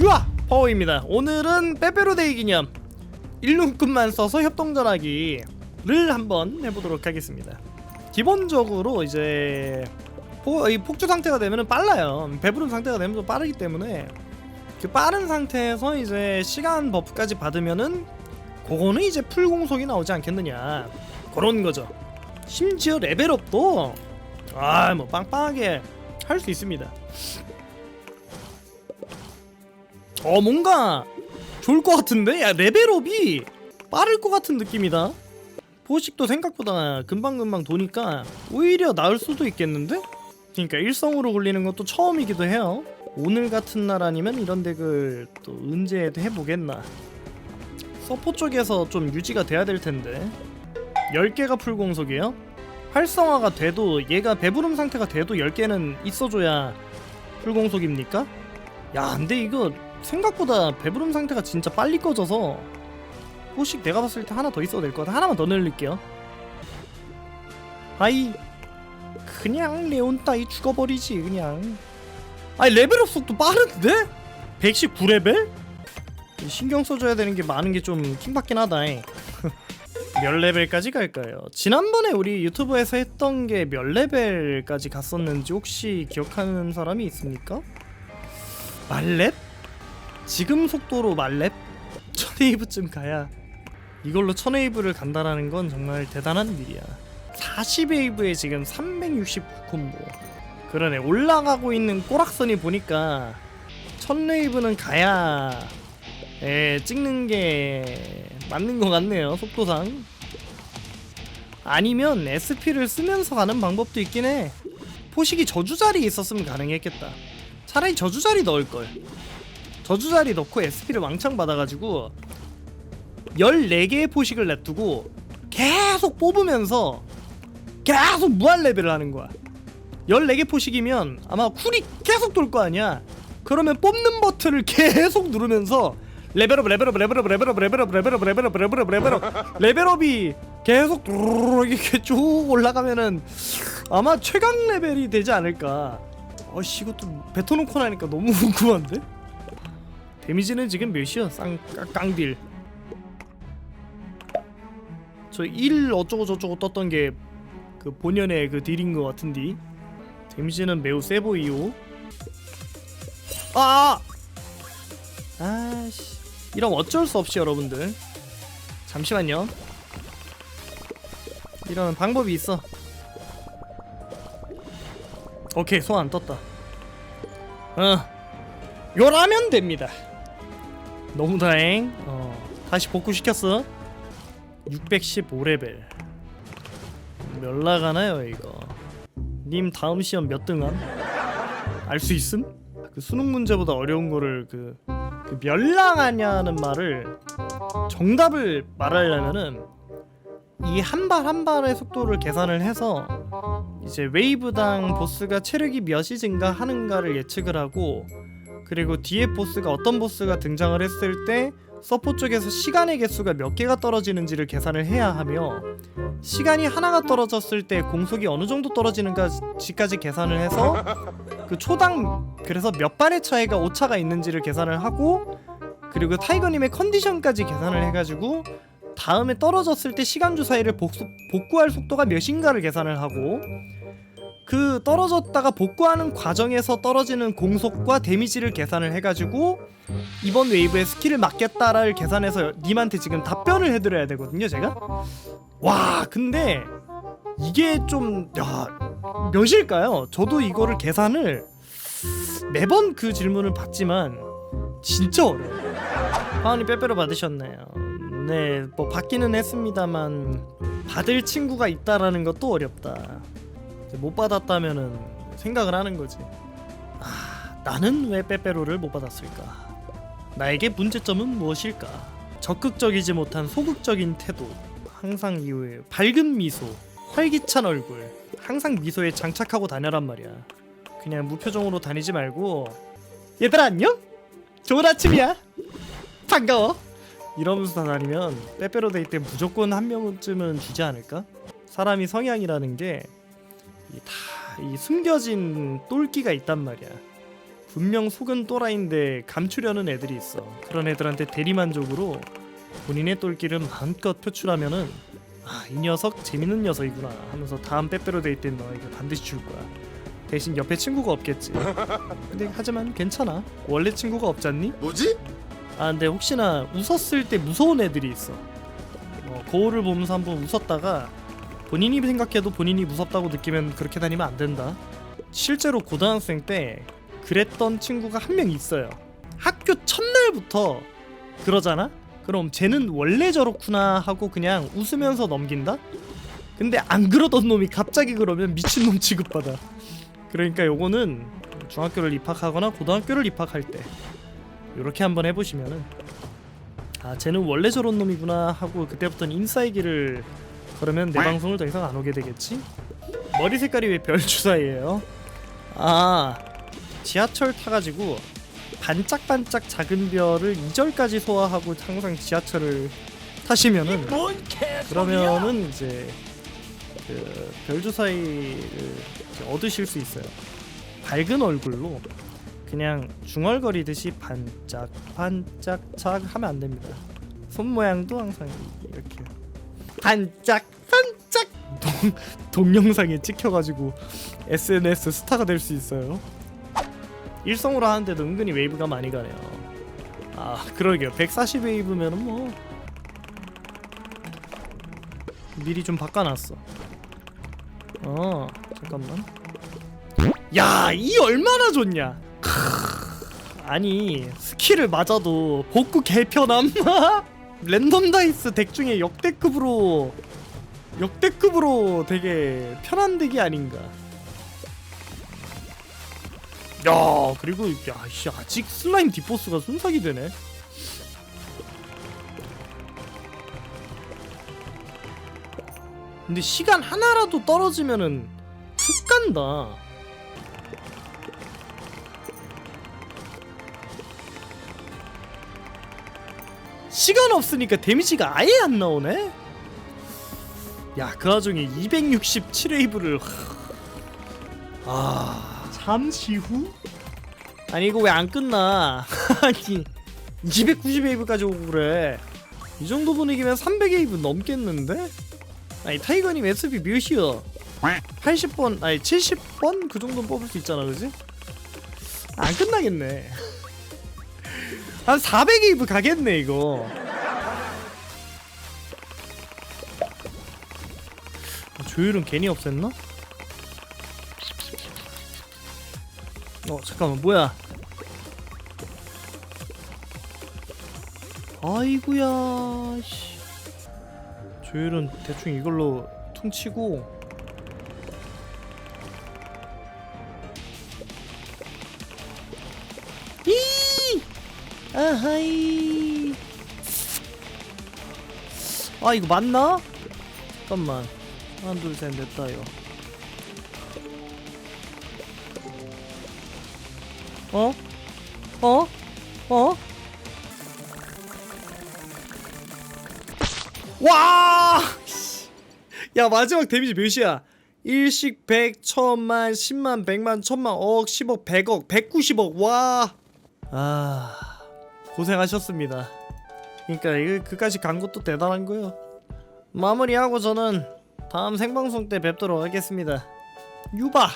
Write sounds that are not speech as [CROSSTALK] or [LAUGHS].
유아 파워입니다. 오늘은 빼빼로데이 기념 1룬급만 써서 협동전화기를 한번 해보도록 하겠습니다. 기본적으로 이제 포, 이 폭주 상태가 되면 빨라요. 배부른 상태가 되면 좀 빠르기 때문에 그 빠른 상태에서 이제 시간 버프까지 받으면은 그거는 이제 풀 공속이 나오지 않겠느냐 그런 거죠. 심지어 레벨업도 아 뭐 빵빵하게 할 수 있습니다. 어 뭔가 좋을 것 같은데 야 레벨업이 빠를 것 같은 느낌이다. 포식도 생각보다 금방금방 도니까 오히려 나을 수도 있겠는데? 그러니까 일성으로 굴리는 것도 처음이기도 해요. 오늘 같은 날 아니면 이런 덱을 또 언제 해보겠나. 서포 쪽에서 좀 유지가 돼야 될 텐데. 10개가 풀공속이에요? 활성화가 돼도 얘가 배부름 상태가 돼도 10개는 있어줘야 풀공속입니까? 야 근데 이거 생각보다 배부름 상태가 진짜 빨리 꺼져서 호식 내가 봤을 때 하나 더 있어도 될 것 같아 하나만 더 늘릴게요 아이 그냥 레온 따위 죽어버리지 그냥 아니 레벨업 속도 빠른데? 119레벨? 신경 써줘야 되는 게 많은 게 좀 킹받긴 하다 [LAUGHS] 몇 레벨까지 갈까요? 지난번에 우리 유튜브에서 했던 게 몇 레벨까지 갔었는지 혹시 기억하는 사람이 있습니까? 말렙? 지금 속도로 말렙? 천웨이브쯤 가야 이걸로 천웨이브를 간다라는 건 정말 대단한 일이야. 40웨이브에 지금 369콤보. 그러네 올라가고 있는 꼬락선이 보니까 천웨이브는 가야 예, 찍는 게 맞는 것 같네요 속도상. 아니면 SP를 쓰면서 가는 방법도 있긴 해. 포식이 저주자리에 있었으면 가능했겠다. 차라리 저주자리 넣을걸 저주자리 넣고 SP를 왕창 받아가지고 14개의 포식을 냅두고 계속 뽑으면서 계속 무한 레벨을 하는 거야. 14개 포식이면 아마 쿨이 계속 돌 거 아니야. 그러면 뽑는 버튼을 계속 누르면서 레벨업 레벨업 레벨업 레벨업 레벨업 레벨업 레벨업 레벨업 레벨업 레벨업이 계속 이렇게 쭉 올라가면은 아마 최강 레벨이 되지 않을까. 어씨 이것도 뱉어놓고 나니까 너무 [LAUGHS] 궁금한데? 데미지는 지금 몇이야? 쌍 깡- 깡딜. 저 1 어쩌고 저쩌고 떴던 게 그 본연의 그 딜인 것 같은데 데미지는 매우 세 보이요 아! 아씨. 이런 어쩔 수 없이 여러분들. 잠시만요. 이런 방법이 있어. 오케이 손안 떴다. 어 요라면 됩니다 너무 다행 어 다시 복구시켰어 615레벨 몇 나가나요 이거 님 다음 시험 몇 등함? 알 수 있음? 그 수능 문제보다 어려운 거를 그, 그 멸랑하냐는 말을 정답을 말하려면은 이 한 발 한 발의 속도를 계산을 해서 이제 웨이브당 보스가 체력이 몇이 증가하는가를 예측을 하고 그리고 뒤에 보스가 어떤 보스가 등장을 했을 때 서포 쪽에서 시간의 개수가 몇 개가 떨어지는지를 계산을 해야 하며 시간이 하나가 떨어졌을 때 공속이 어느 정도 떨어지는가지까지 계산을 해서 그 초당 그래서 몇 발의 차이가 오차가 있는지를 계산을 하고 그리고 타이거님의 컨디션까지 계산을 해가지고 다음에 떨어졌을 때 시간 주사위를 복수, 복구할 속도가 몇인가를 계산을 하고 그 떨어졌다가 복구하는 과정에서 떨어지는 공속과 데미지를 계산을 해가지고 이번 웨이브에 스킬을 맞겠다를 계산해서 님한테 지금 답변을 해드려야 되거든요 제가 와 근데 이게 좀 야, 몇일까요? 저도 이거를 계산을 매번 그 질문을 받지만 진짜 파운이 빼빼로 받으셨나요? 네, 뭐 받기는 했습니다만 받을 친구가 있다라는 것도 어렵다 못 받았다면은 생각을 하는 거지 아, 나는 왜 빼빼로를 못 받았을까? 나에게 문제점은 무엇일까? 적극적이지 못한 소극적인 태도, 항상 이후에 밝은 미소, 활기찬 얼굴, 항상 미소에 장착하고 다녀란 말이야. 그냥 무표정으로 다니지 말고 얘들아 안녕? 좋은 아침이야. 반가워. 이러면서 다니면 빼빼로 데이 때 무조건 한 명쯤은 주지 않을까? 사람이 성향이라는 게 다이 숨겨진 똘끼가 있단 말이야. 분명 속은 또라이인데 감추려는 애들이 있어. 그런 애들한테 대리만족으로 본인의 똘끼를 마음껏 표출하면은 아 이 녀석 재밌는 녀석이구나 하면서 다음 빼빼로 데이트 때 너에게 반드시 줄 거야. 대신 옆에 친구가 없겠지. [LAUGHS] 근데 하지만 괜찮아. 원래 친구가 없잖니? 뭐지? 아 근데 혹시나 웃었을 때 무서운 애들이 있어. 어, 거울을 보면서 한번 웃었다가 본인이 생각해도 본인이 무섭다고 느끼면 그렇게 다니면 안 된다. 실제로 고등학생 때 그랬던 친구가 한 명 있어요. 학교 첫날부터 그러잖아? 그럼 쟤는 원래 저렇구나 하고 그냥 웃으면서 넘긴다? 근데 안 그러던 놈이 갑자기 그러면 미친놈 취급받아. 그러니까 요거는 중학교를 입학하거나 고등학교를 입학할 때 이렇게 한번 해보시면은 아 쟤는 원래 저런 놈이구나 하고 그때부터는 인싸이기를 그러면 내 방송을 더 이상 안 오게 되겠지? 머리 색깔이 왜 별주사예요? 아 지하철 타가지고 반짝반짝 작은 별을 2절까지 소화하고 항상 지하철을 타시면은 그러면은 이제 그 별주사이를 얻으실 수 있어요. 밝은 얼굴로 그냥 중얼거리듯이 반짝 반짝 착 하면 안 됩니다. 손 모양도 항상 이렇게 반짝 반짝 동, 동영상에 찍혀가지고 SNS 스타가 될 수 있어요. 일성으로 하는데도 은근히 웨이브가 많이 가네요. 아 그러게요. 140 웨이브면은 뭐 미리 좀 바꿔놨어. 어 잠깐만. 야, 이 얼마나 좋냐? 크, 아니 스킬을 맞아도 복구 개편함. [LAUGHS] 랜덤 다이스 덱 중에 역대급으로 역대급으로 되게 편한 덱이 아닌가. 야, 그리고 야, 씨 아직 슬라임 디포스가 순삭이 되네. 근데 시간 하나라도 떨어지면은 훅 간다. 시간 없으니까 데미지가 아예 안 나오네. 야, 그 와중에 267웨이브를 아, 잠시 후? 아니 이거 왜 안 끝나? [LAUGHS] 아니 290웨이브까지 오고 그래. 이 정도 분위기면 300웨이브 넘겠는데? 아니 타이거님 SP 몇이요? 80번 아니 70번 그 정도 뽑을 수 있잖아 그지? 안 끝나겠네 한 400웨이브 가겠네 이거 아, 조율은 괜히 없앴나? 어 잠깐만 뭐야 아이구야 씨. 조율은 대충 이걸로 퉁치고 아하이 아 이거 맞나? 잠깐만 하나 둘셋 넷다요 어? 어? 어? 와! 야 마지막 데미지 몇이야? 일식 100, 천만, 10만, 100만, 천만, 억, 10억, 100억, 190억 와! 아... 고생하셨습니다. 그러니까 이거 그까지 간 것도 대단한 거요. 마무리하고 저는 다음 생방송 때 뵙도록 하겠습니다. 유바!